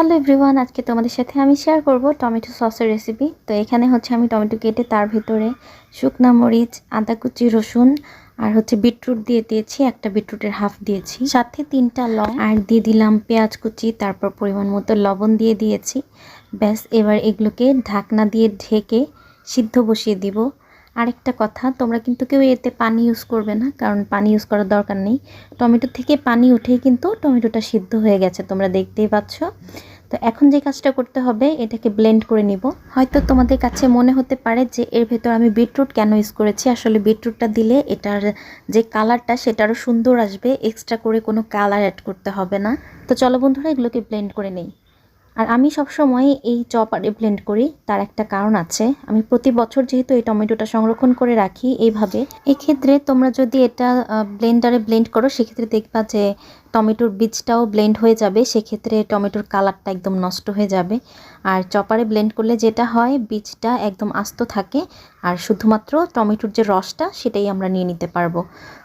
Hello everyone আজকে তোমাদের সাথে আমি শেয়ার করব টমেটো সসের রেসিপি তো এখানে হচ্ছে আমি টমেটো কেটে তার ভিতরে শুকনা মরিচ, আদা কুচি, রসুন আর হচ্ছে বিটরুট দিয়ে দিয়েছি, একটা বিটরুটের হাফ দিয়েছি। সাথে তিনটা লং আর দিয়ে দিলাম পেঁয়াজ কুচি, তারপর পরিমাণ মতো লবণ দিয়ে দিয়েছি। ব্যাস, এবার এগুলোকে ঢাকনা দিয়ে ঢেকে সিদ্ধ বসিয়ে দিব। আরেকটা কথা, তোমরা কিন্তু কেউ এতে পানি ইউজ করবে না, কারণ পানি ইউজ করার দরকার নেই। টমেটো থেকে পানি উঠেই কিন্তু টমেটোটা সিদ্ধ হয়ে গেছে, তোমরা দেখতেই পাচ্ছ। তো এখন যে কাজটা করতে হবে, এটাকে ব্লেন্ড করে নিব। হয়তো তোমাদের কাছে মনে হতে পারে যে, এর ভেতর আমি বিটরুট কেন ইউজ করেছি? আসলে বিটরুটটা দিলে এটার যে কালারটা সেটা আরও সুন্দর আসবে। এক্সট্রা করে কোনো কালার অ্যাড করতে হবে না। তো চলো বন্ধুরা, এগুলোকে ব্লেন্ড করে নেই। আর আমি সবসময় এই চপারে ব্লেন্ড করি, তার একটা কারণ আছে। আমি প্রতি বছর যেহেতু এই টমেটোটা সংরক্ষণ করে রাখি এইভাবে, এক্ষেত্রে তোমরা যদি এটা ব্লেন্ডারে ব্লেন্ড করো, সেক্ষেত্রে দেখবা যে টমেটোর বীজটাও ব্লেন্ড হয়ে যাবে, সেক্ষেত্রে টমেটোর কালারটা একদম নষ্ট হয়ে যাবে। আর চপারে ব্লেন্ড করলে যেটা হয়, বীজটা একদম আস্ত থাকে, আর শুধুমাত্র টমেটোর যে রসটা, সেটাই আমরা নিয়ে নিতে পারব।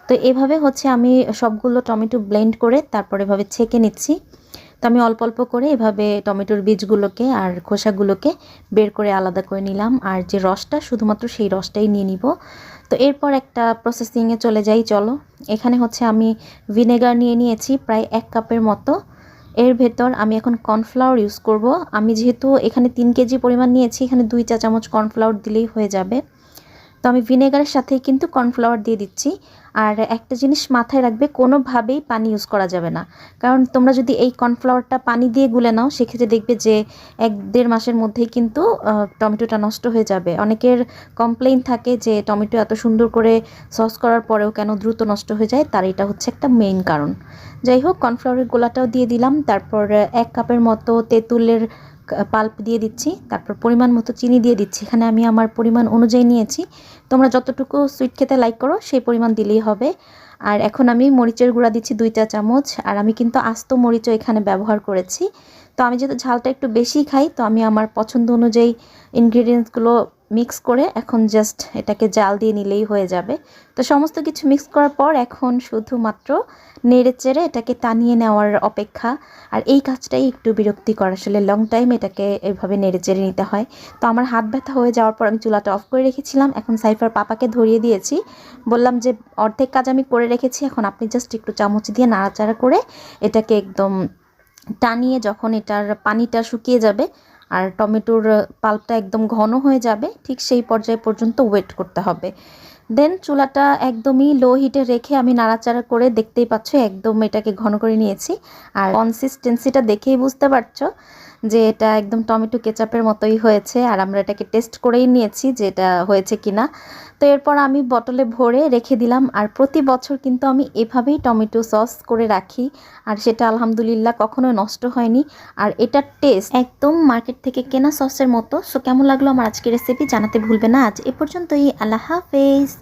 তো এভাবে হচ্ছে আমি সবগুলো টমেটো ব্লেন্ড করে তারপর এভাবে ছেঁকে নিচ্ছি। আমি অল্প অল্প করে এভাবে টমেটোর বীজগুলোকে আর খোসাগুলোকে বের করে আলাদা করে নিলাম। আর যে রসটা, শুধুমাত্র সেই রসটাই নিয়ে নিব। তো এরপর একটা প্রসেসিংয়ে চলে যাই, চলো। এখানে হচ্ছে আমি ভিনেগার নিয়ে নিয়েছি প্রায় এক কাপের মতো। এর ভেতর আমি এখন কর্নফ্লাওয়ার ইউজ করব। আমি যেহেতু এখানে তিন কেজি পরিমাণ নিয়েছি, এখানে দুই চা চামচ কর্নফ্লাওয়ার দিলেই হয়ে যাবে। তো আমি ভিনেগারের সাথেই কিন্তু কর্নফ্লাওয়ার দিয়ে দিচ্ছি। আর একটা জিনিস মাথায় রাখবে, কোনোভাবেই পানি ইউজ করা যাবে না। কারণ তোমরা যদি এই কর্নফ্লাওয়ারটা পানি দিয়ে গুলে নাও, সেক্ষেত্রে দেখবে যে এক দেড় মাসের মধ্যেই কিন্তু টমেটোটা নষ্ট হয়ে যাবে। অনেকের কমপ্লেন থাকে যে টমেটো এত সুন্দর করে সস করার পরেও কেন দ্রুত নষ্ট হয়ে যায়, তার এটা হচ্ছে একটা মেইন কারণ। যাই হোক, কর্নফ্লাওয়ারের গোলাটাও দিয়ে দিলাম। তারপর এক কাপের মতো তেঁতুলের পাল্প দিয়ে দিচ্ছি, তারপর পরিমাণ মতো চিনি দিয়ে দিচ্ছি। এখানে আমি আমার পরিমাণ অনুযায়ী নিয়েছি। তোমরা যতটুকু সুইট খেতে লাইক করো, সেই পরিমাণ দিলেই হবে। আর এখন আমি মরিচের গুঁড়া দিচ্ছি দুই চা চামচ। আর আমি কিন্তু আস্ত মরিচও এখানে ব্যবহার করেছি। তো আমি যেহেতু ঝালটা একটু বেশি খাই, তো আমি আমার পছন্দ অনুযায়ী ইনগ্রিডিয়েন্টসগুলো মিক্স করে এখন জাস্ট এটাকে জাল দিয়ে নিলেই হয়ে যাবে। তো সমস্ত কিছু মিক্স করার পর এখন শুধুমাত্র নেড়ে চেড়ে এটাকে টানিয়ে নেওয়ার অপেক্ষা। আর এই কাজটাই একটু বিরক্তিকর, আসলে লং টাইম এটাকে এভাবে নেড়ে চেড়ে নিতে হয়। তো আমার হাত ব্যথা হয়ে যাওয়ার পর আমি চুলাটা অফ করে রেখেছিলাম। এখন সাইফার পাপাকে ধরিয়ে দিয়েছি। বললাম যে, অর্ধেক কাজ আমি করে রেখেছি, এখন আপনি জাস্ট একটু চামচ দিয়ে নাড়াচাড়া করে এটাকে একদম টানিয়ে যখন এটার পানিটা শুকিয়ে যাবে আর টমেটোর পাল্পটা একদম ঘন হয়ে যাবে ঠিক সেই পর্যায় পর্যন্ত ওয়েট করতে হবে। দেন চুলাটা একদমই লো হিটে রেখে আমি নাড়াচাড়া করে দেখতেই পাচ্ছ, একদম এটাকে ঘন করে নিয়েছি। আর কনসিস্টেন্সিটা দেখেই বুঝতে পারছ যে এটা একদম টমেটো কেচাপের মতোই হয়েছে আর আমরা এটাকে টেস্ট করেই নিয়েছি যে এটা হয়েছে কিনা। তো এরপর আমি বটলে ভরে রেখে দিলাম আর প্রতি বছর কিন্তু আমি এভাবেই টমেটো সস করে রাখি আর সেটা আলহামদুলিল্লাহ কখনো নষ্ট হয়নি। আর এটার টেস্ট একদম মার্কেট থেকে কেনা সসের মতো। সো কেমন লাগল আমার আজকে রেসিপি জানাতে ভুলবে না। আজ এ পর্যন্তই। আল্লাহ হাফেজ।